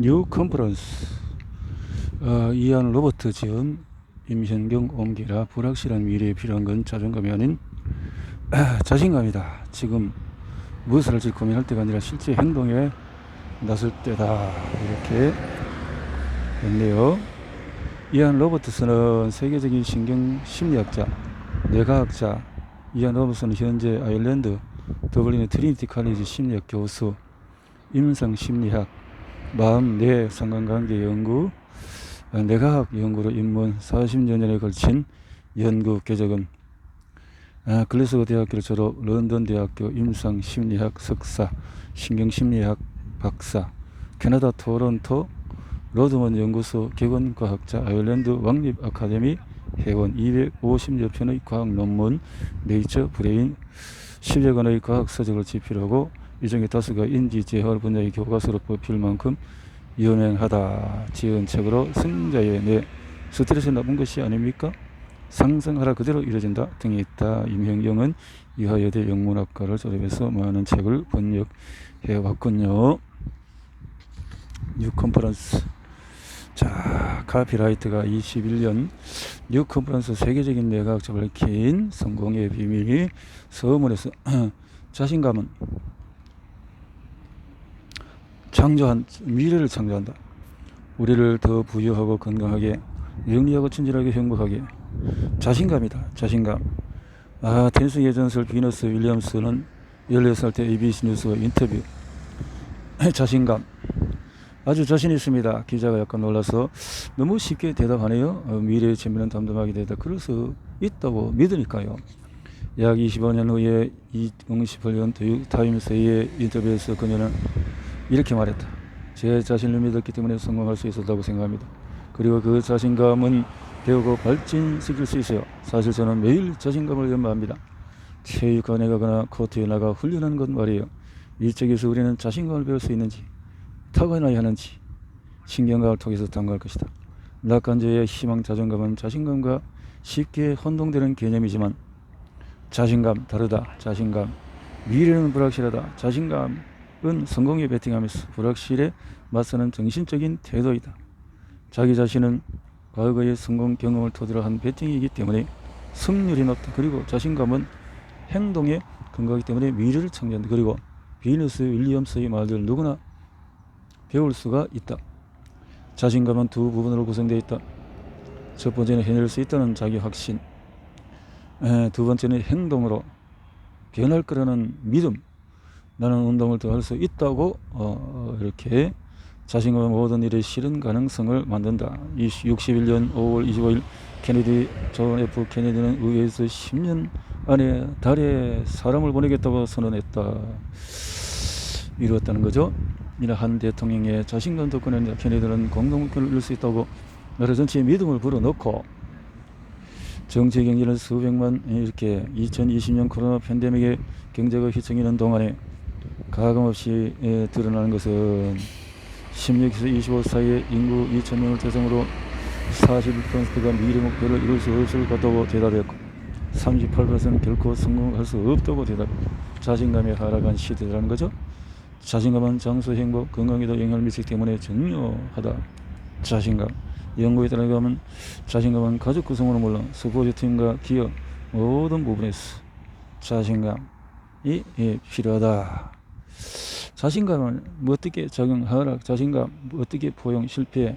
뉴 컨퍼런스 어, 이한 로버트 지음 임현경 옮기라 불확실한 미래에 필요한 건 자존감이 아닌 아, 자신감이다. 지금 무엇을 할지 고민할 때가 아니라 실제 행동에 나설 때다. 이렇게 했네요. 이안 로버트스는 세계적인 신경 심리학자, 뇌과학자. 이안 로버트스는 현재 아일랜드 더블린의 트리니티 칼리지 심리학 교수, 임상 심리학, 마음 뇌 상관관계 연구, 어, 뇌과학 연구로 입문 40여 년에 걸친 연구 궤적은 아, 글래스고 대학교를 졸업, 런던 대학교 임상 심리학 석사, 신경 심리학 박사, 캐나다 토론토 로드먼 연구소 객원과학자, 아일랜드 왕립 아카데미 회원 250여 편의 과학 논문, 네이처 브레인 10여 권의 과학 서적을 집필하고 이 중에 다수가 인지 재활 분야의 교과서로 뽑힐 만큼 유명하다. 지은 책으로 승자의 뇌 스트레스 나쁜 것이 아닙니까? 상상하라 그대로 이루어진다 등이 있다. 임형경은 유하여대 영문학과를 졸업해서 많은 책을 번역해 왔군요. 뉴 컨퍼런스. 자, 카피라이트가 21년 뉴 컨퍼런스 세계적인 뇌과학자 밝힌 성공의 비밀이 서문에서 자신감은 창조한 미래를 창조한다. 우리를 더 부유하고 건강하게 영리하고 친절하게 행복하게 자신감이다. 자신감. 아 테니스 예전설 비너스 윌리엄스는 16살 때 ABC 뉴스와 인터뷰 자신감 아주 자신 있습니다. 기자가 약간 놀라서 너무 쉽게 대답하네요. 어, 미래의 재미는 담담하게 되다. 그럴 수 있다고 믿으니까요. 약 25년 후에 2018년 뉴욕 타임스의 인터뷰에서 그녀는 이렇게 말했다. 제 자신을 믿었기 때문에 성공할 수 있었다고 생각합니다. 그리고 그 자신감은 배우고 발전시킬 수 있어요. 사실 저는 매일 자신감을 연마합니다. 체육관에 가거나 코트에 나가 훈련하는 것 말이에요. 일적에서 우리는 자신감을 배울 수 있는지, 타고나야 하는지, 신경과를 통해서 탐구할 것이다. 낙관자의 희망, 자존감은 자신감과 쉽게 혼동되는 개념이지만 자신감 다르다. 자신감 미래는 불확실하다. 자신감 은 성공에 베팅하면서 불확실에 맞서는 정신적인 태도이다. 자기 자신은 과거의 성공 경험을 토대로 한 베팅이기 때문에 승률이 높다. 그리고 자신감은 행동에 근거하기 때문에 미래를 창조한다. 그리고 비너스 윌리엄스의 말들 누구나 배울 수가 있다. 자신감은 두 부분으로 구성되어 있다. 첫 번째는 해낼 수 있다는 자기 확신. 에, 두 번째는 행동으로 변할 거라는 믿음. 나는 운동을 더 할 수 있다고 어, 이렇게 자신감의 모든 일에 실현 가능성을 만든다. 61년 5월 25일 케네디 존 F 케네디는 의회에서 10년 안에 달에 사람을 보내겠다고 선언했다. 이루었다는 거죠. 이나 한 대통령의 자신감 덕분에 케네디는 공동 목표를 이룰 수 있다고 나라 전체에 믿음을 불어넣고 정치 경제는 수백만 이렇게 2020년 코로나 팬데믹의 경제가 휘청이는 동안에 가감없이 예, 드러나는 것은 16에서 25 사이의 인구 2천명을 대상으로 41%가 미래 목표를 이룰 수 없을 것다고 대답했고 38%는 결코 성공할 수 없다고 대답. 자신감이 하락한 시대라는 거죠. 자신감은 장소, 행복, 건강에도 영향을 미치기 때문에 중요하다. 자신감. 연구에 따르면 자신감은 가족 구성으로 물론 스포츠 팀과 기업 모든 부분에서 자신감이 예, 필요하다. 자신감을 뭐 어떻게 적용하라 자신감 뭐 어떻게 포용 실패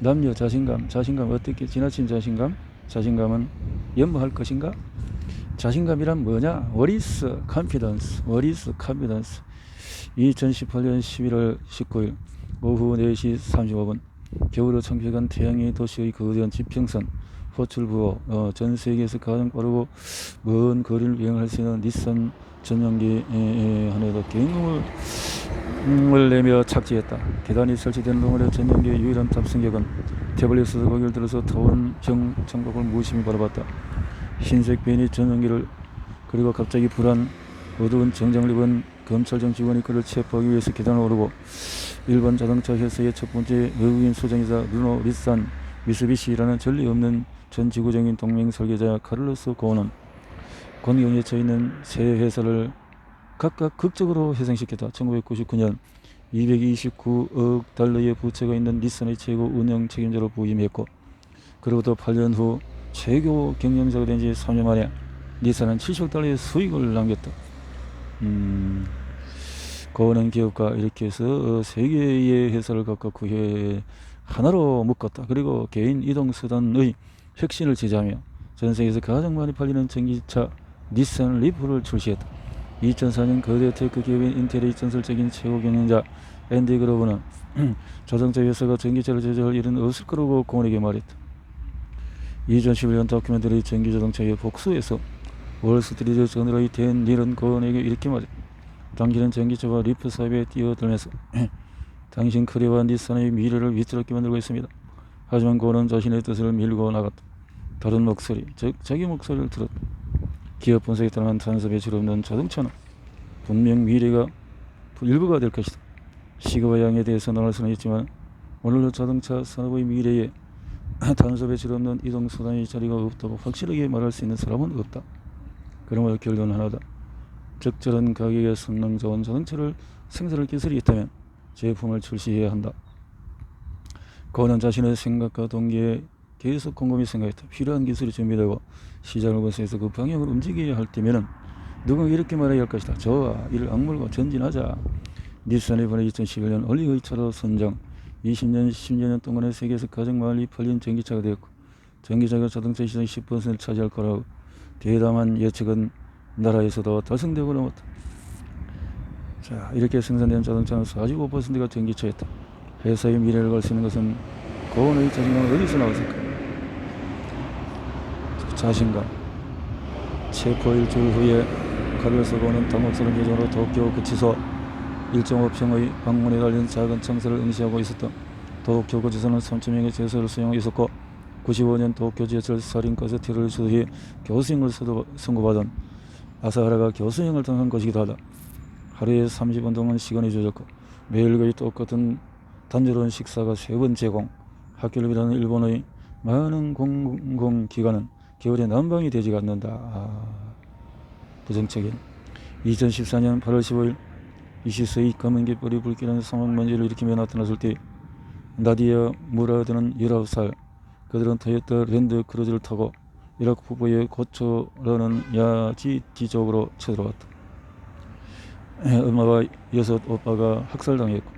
남녀 자신감 자신감 어떻게 지나친 자신감 자신감은 연모할 것인가? 자신감이란 뭐냐? What is confidence? What is confidence? 2018년 11월 19일 오후 4시 35분 겨울로 청백한 태양의 도시의 거대한 지평선 호출부호 어, 전 세계에서 가장 빠르고 먼 거리를 비행할 수 있는 닛산 전용기 하나도 경험을 을 내며 착지했다. 계단이 설치된 동안의 전용기의 유일한 탑승객은 태블릿에서 고개를 들어서 더운 정 창밖을 무심히 바라봤다. 흰색 벤이 전용기를 그리고 갑자기 불안 어두운 정장을 입은 검찰청 직원이 그를 체포하기 위해서 계단을 오르고 일본 자동차 회사의 첫 번째 외국인 소장이자 르노 리산 미쓰비시라는 전례 없는 전 지구적인 동맹 설계자 카를로스 고는 권경에 처해 있는 세 회사를 각각 극적으로 회생시켰다. 1999년 229억 달러의 부채가 있는 닛산의 최고 운영 책임자로 부임했고 그로부터 8년 후 최고 경영자가 된 지 3년 만에 닛산은 70억 달러의 수익을 남겼다. 음, 거는 기업가 이렇게 해서 어, 세 개의 회사를 그회 하나로 묶었다. 그리고 개인 이동 수단의 혁신을 제시하며 전 세계에서 가장 많이 팔리는 전기차 닛산 리프를 출시했다. 2004년 거대 테크 기업인 인텔의 전설적인 최고 경영자 앤디 그로브는 자동차 회사가 전기차를 제조할 일은 없을 거라고 공원에게 말했다. 2011년 다큐멘터리 전기자동차의 복수에서 월스트리트 저널의 댄 닐은 고원에게 이렇게 말했다. 당신은 전기차와 리프 사업에 뛰어들면서 당신 크레와 닛산의 미래를 위태롭게 만들고 있습니다. 하지만 고원은 자신의 뜻을 밀고 나갔다. 다른 목소리, 즉 자기 목소리를 들었다. 기업 분석에 따르면 탄소 배출 없는 자동차는 분명 미래가 일부가 될 것이다. 시급과 양에 대해서 논할 수는 있지만 오늘날 자동차 산업의 미래에 탄소 배출 없는 이동 수단의 자리가 없다고 확실하게 말할 수 있는 사람은 없다. 그러므로 결론 하나다. 적절한 가격에 성능 좋은 자동차를 생산할 기술이 있다면 제품을 출시해야 한다. 고는 자신의 생각과 동기에 계속 곰곰이 생각했다. 필요한 기술이 준비되고 시장을 분석해서 그 방향을 움직여야 할 때면은 누가 이렇게 말해야 할 것이다. 좋아, 이를 악물고 전진하자. 닛산이 이번에 2011년 얼리의 차로 선정 20년, 10년 동안에 세계에서 가장 많이 팔린 전기차가 되었고 전기차가 자동차 시장 10%를 차지할 거라고 대담한 예측은 나라에서도 달성되고 넘었다. 자, 이렇게 생산된 자동차는 45%가 전기차였다. 회사의 미래를 걸 수 있는 것은 고원의 자신감은 어디서 나왔을까? 자신감. 체포 일주일 후에 칼을 고는 당혹스러운 표정으로 도쿄 구치소 1.5평의 방문에 달린 작은 청사를 응시하고 있었다. 도쿄 구치소는 3천명의 죄수를 수용하고 있었고 95년 도쿄 지하철 살인 가스 테러를 수도해 교수형을 선고받은 아사하라가 교수형을 당한 것이기도 하다. 하루에 30분 동안 시간이 주어졌고 매일 거의 똑같은 단조로운 식사가 세 번 제공 학교를 비롯한 일본의 많은 공공기관은 겨울에 난방이 되지 않는다. 아, 부정적인 2014년 8월 15일 이시스의 검은 갯벌이 불길한 사막먼지를 일으키며 나타났을 때 나디아 무라드는 19살 그들은 토요타 랜드 크루즈를 타고 이라크 북부의 고초라는 야지 지 쪽으로 쳐들어왔다. 엄마와 여섯 오빠가 학살당했고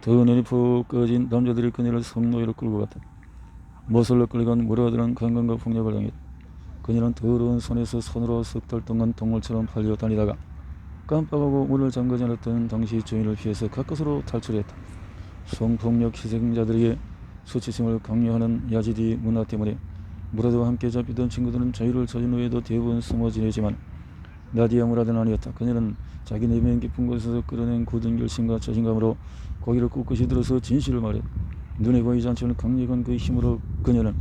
더 눈이 푹 꺼진 남자들이 그녀를 성노예로 끌고 갔다. 모슬로 끌려간 무라드는 강간과 폭력을 당했다. 그녀는 더러운 손에서 손으로 석달 동안 동물처럼 팔려 다니다가 깜빡하고 문을 잠그지 않았던 당시 주인을 피해서 가까스로 탈출했다. 성폭력 희생자들에게 수치심을 강요하는 야지디 문화 때문에 무라드와 함께 잡히던 친구들은 자유를 찾은 후에도 대부분 숨어 지내지만 나디아 무라드는 아니었다. 그녀는 자기 내면 깊은 곳에서 끌어낸 굳은 결심과 자신감으로 고개를 꿋꿋이 들어서 진실을 말했다. 눈에 보이지 않지만 강력한 그 힘으로 그녀는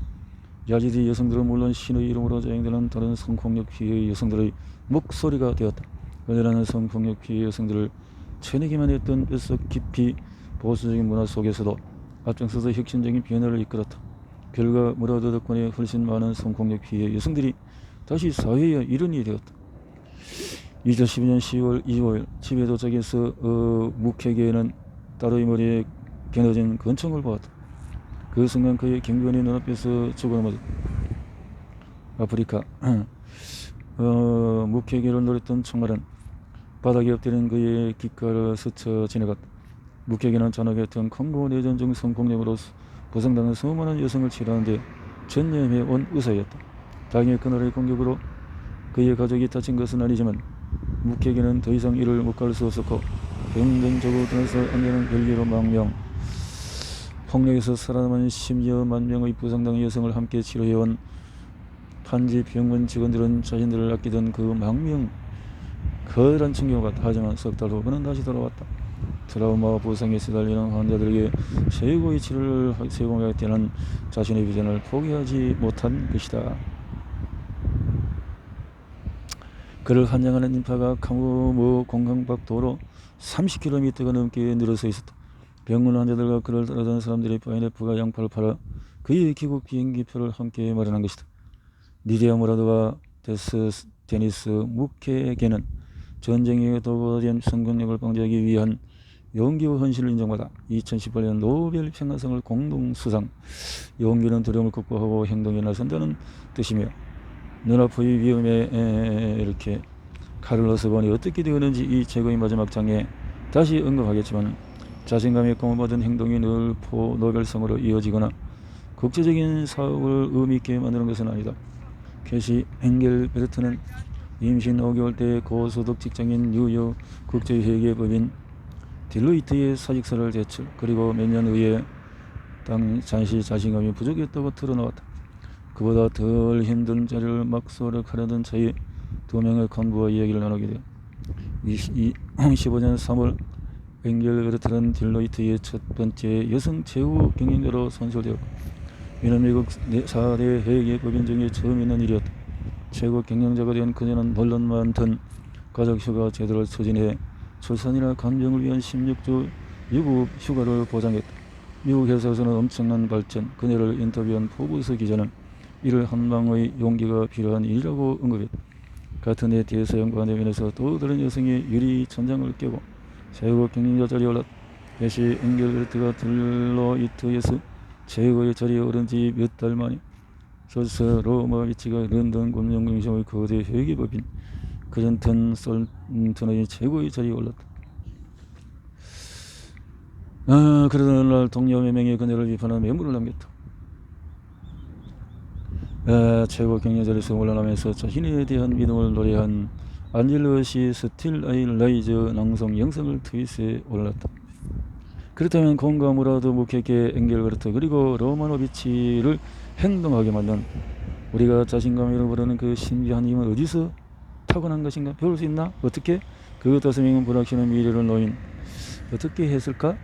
야지디 여성들은 물론 신의 이름으로 자행되는 다른 성폭력 피해 여성들의 목소리가 되었다. 그녀라는 성폭력 피해 여성들을 쳐내기만 했던 뼛속 깊이 보수적인 문화 속에서도 앞장서서 혁신적인 변화를 이끌었다. 결과 무라드 덕분에 훨씬 많은 성폭력 피해 여성들이 다시 사회의 일원이 되었다. 2012년 10월 25일 집에 도착해서 어, 묵회계에는 따로의 머리에 겨눠진 권총을 보았다. 그 순간 그의 경변이 눈앞에서 죽어넘어졌다. 아프리카 어, 묵회계를 노렸던 총알은 바닥에 엎드린 그의 귓가를 스쳐 지나갔다. 묵회계는 전역했던 콩고 내전 중 성폭력으로 부상당한 수많은 여성을 치료하는데 전념해 온 의사였다. 다행히 그날의 공격으로 그의 가족이 다친 것은 아니지만 묵회계는 더 이상 이를 못 갈 수 없었고 병동적으로 떠나서 안되는 열기로 망명 폭력에서 살아남은 10여만 명의 부상당한 여성을 함께 치료해온 판지 병원 직원들은 자신들을 아끼던 그 망명 거대한 충격을 받다 하지만 석달 후 그는 다시 돌아왔다. 트라우마와 부상에 시달리는 환자들에게 최고의 치료를 제공하겠다는 자신의 비전을 포기하지 못한 것이다. 그를 환영하는 인파가 카무모 공강박 도로 30km가 넘게 늘어서 있었다. 병원 환자들과 그를 따르던 사람들이 파인애플과 양파를 팔아 그의 귀국 비행기표를 함께 마련한 것이다. 니디아 무라드와 데스 데니스 무케에게는 전쟁에 도구된 성공력을 방지하기 위한 용기와 헌신을 인정받아 2018년 노벨 평화상을 공동 수상. 용기는 두려움을 극복하고 행동에 나선다는 뜻이며 눈앞의 위험에 에, 이렇게 카를로스 본이 어떻게 되었는지 이 최고의 마지막 장에 다시 언급하겠지만 자신감에 공헌받은 행동이 늘 포 노벨상으로 이어지거나 국제적인 사업을 의미 있게 만드는 것은 아니다. 캐시 엥겔베르트는 임신 5개월 때 고소득 직장인 뉴욕 국제회계법인 딜로이트의 사직서를 제출 그리고 몇 년 후에 당 잠시 자신감이 부족했다고 드러나왔다. 그보다 덜 힘든 자리를 막 수락하려던 저희 두 명의 간부와 이야기를 나누게 돼. 2015년 3월 엥겔베르트는 딜로이트의 첫 번째 여성 최고 경영자로 선출되었고 이는 미국 4대 회계 법인 중에 처음 있는 일이었다. 최고 경영자가 된 그녀는 물론 많던 가족휴가 제도를 추진해 출산이나 간병을 위한 16주 유급 휴가를 보장했다. 미국 회사에서는 엄청난 발전, 그녀를 인터뷰한 포브스 기자는 이를 한방의 용기가 필요한 일이라고 언급했다. 같은 해 대서양과 내면에서 또 다른 여성이 유리 천장을 깨고 최고 경영자 자리에 올랐다. 배시 엥겔베르트가 딜로이트에서 최고의 자리에 오른 지 몇 달 만에 서서 로마 위치가 런던 금융공시의 거대 회계법인 클린턴 솔턴의 최고의 자리에 올랐다. 아, 그러던 날 동료 몇 명이 그녀를 비판하는 메모를 남겼다. 아, 최고 경영자리에서 올라가면서 자신에 대한 믿음을 노래한 안젤로시 스틸 아이 라이즈 낭송 영상을 트윗에 올렸다. 그렇다면 공감으로도 묵혔게 엥겔베르트 그리고 로마노비치를 행동하게 만든 우리가 자신감을 잃어버리는 그 신비한 힘은 어디서 타고난 것인가 배울 수 있나? 어떻게? 그 다섯 명은 불확실한 미래를 놓인 어떻게 했을까?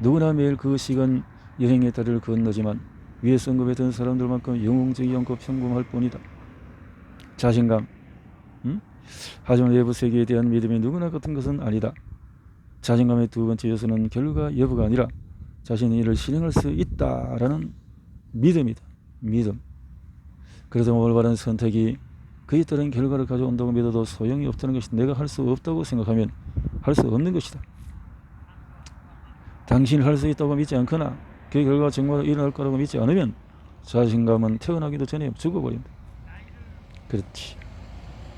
누구나 매일 그 시간 여행의 다리를 건너지만 위에서 언급했던 사람들만큼 영웅적이 않고 평범할 뿐이다. 자신감. 응? 하지만 외부 세계에 대한 믿음이 누구나 같은 것은 아니다. 자신감의 두 번째 요소는 결과 여부가 아니라 자신이 이를 실행할 수 있다라는 믿음이다. 믿음. 그래도 올바른 선택이 그에 따른 결과를 가져온다고 믿어도 소용이 없다는 것이 내가 할 수 없다고 생각하면 할 수 없는 것이다. 당신이 할 수 있다고 믿지 않거나 그 결과가 정말 일어날 거라고 믿지 않으면 자신감은 태어나기도 전에 죽어버린다. 그렇지.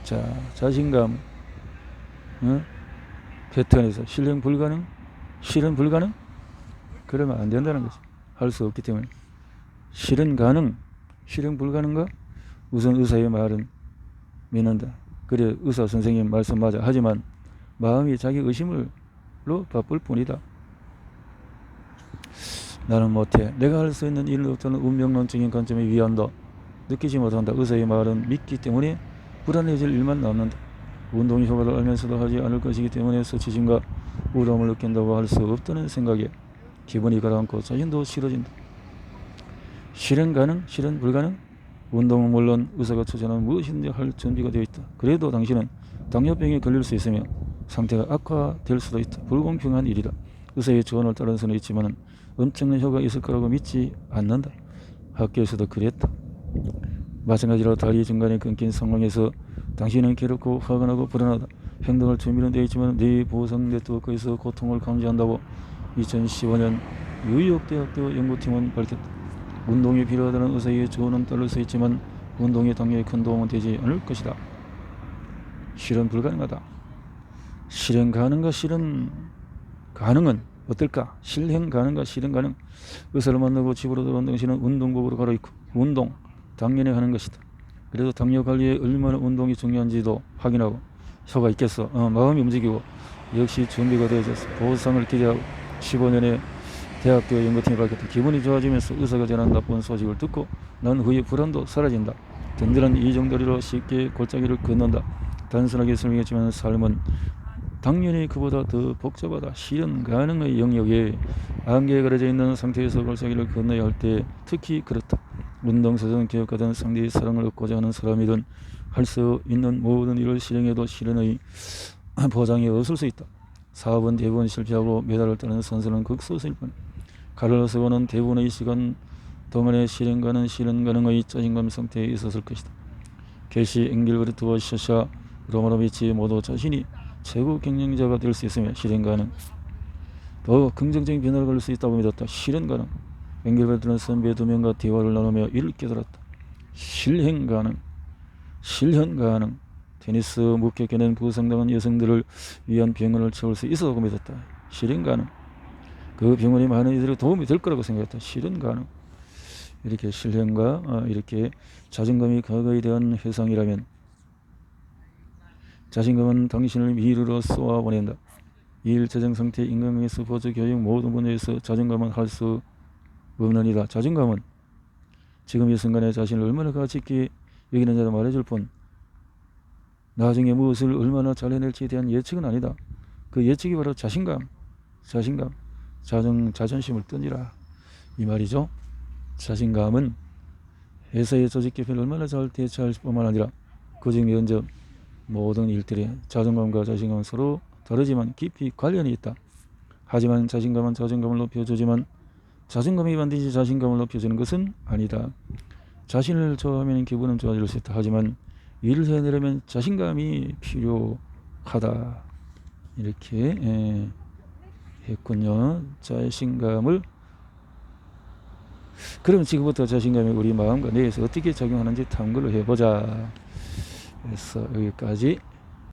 자, 자신감. 어? 패턴에서 실행 불가능? 실현 불가능? 그러면 안 된다는 거지. 할 수 없기 때문에. 실현 가능? 실행 불가능가? 우선 의사의 말은 믿는다. 그래 의사 선생님 말씀 맞아. 하지만 마음이 자기 의심을로 바쁠 뿐이다. 나는 못해. 내가 할 수 있는 없다는 운명론적인 관점에 위한다. 느끼지 못한다. 의사의 말은 믿기 때문에 불안해질 일만 남는다. 운동의 효과를 알면서도 하지 않을 것이기 때문에 수치심과 우울함을 느낀다고 할 수 없다는 생각에 기분이 가라앉고 자신도 싫어진다. 실현 가능? 실현 불가능? 운동은 물론 의사가 추천하는 무엇이든지 할 준비가 되어 있다. 그래도 당신은 당뇨병에 걸릴 수 있으며 상태가 악화될 수도 있다. 불공평한 일이다. 의사의 조언을 따르는 수는 있지만 엄청난 효과가 있을 거라고 믿지 않는다. 학교에서도 그랬다. 마찬가지로 다리 중간에 끊긴 상황에서 당신은 괴롭고 화가 나고 불안하다. 행동을 준비는 되어 있지만 네 보상 네트워크에서 고통을 감지한다고 2015년 뉴욕대학교 연구팀은 밝혔다. 운동이 필요하다는 의사의 조언은 따를 수 있지만 운동에 당연히 큰 도움은 되지 않을 것이다. 실현 불가능하다. 실행 가능과 실현 가능은 어떨까? 실행 가능과 실행 가능. 의사를 만나고 집으로 돌아온 당신은 운동복으로 갈아입고 운동 당연히 하는 것이다. 그래도 당뇨 관리에 얼마나 운동이 중요한지도 확인하고 효과 있겠어. 어, 마음이 움직이고 역시 준비가 되어졌어. 보상을 기대하고 15년의 대학교 연구팀이 밝혔다. 기분이 좋아지면서 의사가 전한 나쁜 소식을 듣고 난 후에 불안도 사라진다. 든든한 이정도리로 쉽게 골짜기를 걷는다. 단순하게 설명했지만 삶은 당연히 그보다 더 복잡하다. 실현 가능의 영역에 안개에 가려져 있는 상태에서 골짜기를 건너야 할 때 특히 그렇다. 운동선수 기업가든 상대의 사랑을 얻고자 하는 사람이든 할 수 있는 모든 일을 실행해도 실현의 보장이 없을 수 있다. 사업은 대부분 실패하고 메달을 따는 선수는 극소수일 뿐. 가르로스고는 대부분의 시간 동안의 실행 가능 실현 가능의 짜증감 상태에 있었을 것이다. 게시 앵겔베르트와 샤샤 로마노비치 모두 자신이 최고 경영자가 될 수 있으며 실행 가능 더 긍정적인 변화를 걸릴 수 있다고 믿었다. 실현 가능. 연결받는 선배 두 명과 대화를 나누며 이를 깨달았다. 실행 가능. 실현 가능. 테니스 목격해낸 부상당한 여성들을 위한 병원을 채울 수 있었다고 믿었다. 실현 가능. 그 병원이 많은 이들에게 도움이 될 거라고 생각했다. 실현 가능. 이렇게 실현과 어, 이렇게 자존감이 과거에 대한 회상이라면 자신감은 당신을 미래로 쏘아 보낸다. 일, 재정 상태, 인간관계, 스포츠, 교육 모든 분야에서 자존감은 할 수 이다. 자존감은 지금 이 순간에 자신을 얼마나 가치 있게 여기느냐도 말해줄 뿐 나중에 무엇을 얼마나 잘 해낼지에 대한 예측은 아니다. 그 예측이 바로 자신감, 자신감, 자존, 자존심을 던지라. 이 말이죠. 자신감은 회사의 조직 개편을 얼마나 잘 대처할 뿐만 아니라 그중 면접 모든 일들에 자존감과 자신감은 서로 다르지만 깊이 관련이 있다. 하지만 자신감은 자존감을 높여주지만 자존감이 반드시 자신감을 높여주는 것은 아니다. 자신을 좋아하면 기분은 좋아질 수 있다. 하지만 일을 해내려면 자신감이 필요하다. 이렇게 예, 했군요. 자신감을 그럼 지금부터 자신감이 우리 마음과 뇌에서 어떻게 작용하는지 탐구를 해보자. 그래서 여기까지